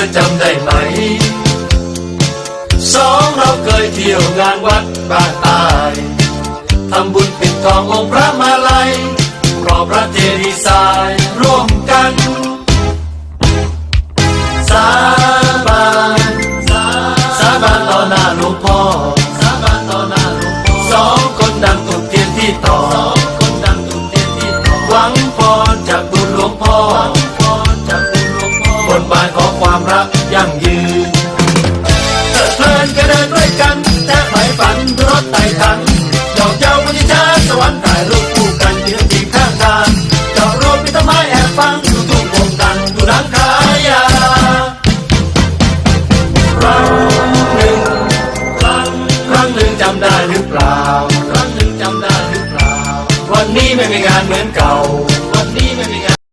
อจำได้ไหม สองเราเคยเที่ยวงานวัดบ้านตายทำบุญปิดทององค์พระมาลัยรอพระเจดีย์ทรายร่วมกันสาบานสาบานต่อหน้าหลวงพ่อสาบานต่อหน้าหลวงพ่อสองคนดังตุกเทียนที่ต่อสองคนดังตุกเทียนที่ต่อหวังพรจากบุญหลวงพ่อ ยั่งยืนเกิดเพลินก็เดินด้วยกันแท้หมาฝันรถไต่ทันดอกเจ้าบุญชาสวรรค์ถ่ายรูปคู่กันยืนจีข้างทางจอดรถพิทไม้แอบฟังดูตุ้มวงกันดูรังขายาครั้งหนึ่งครั้งครั้งหนึ่งจำได้หรือเปล่า ครั้งหนึ่งจำได้หรือเปล่า วันนี้ไม่มีงานเหมือนเก่า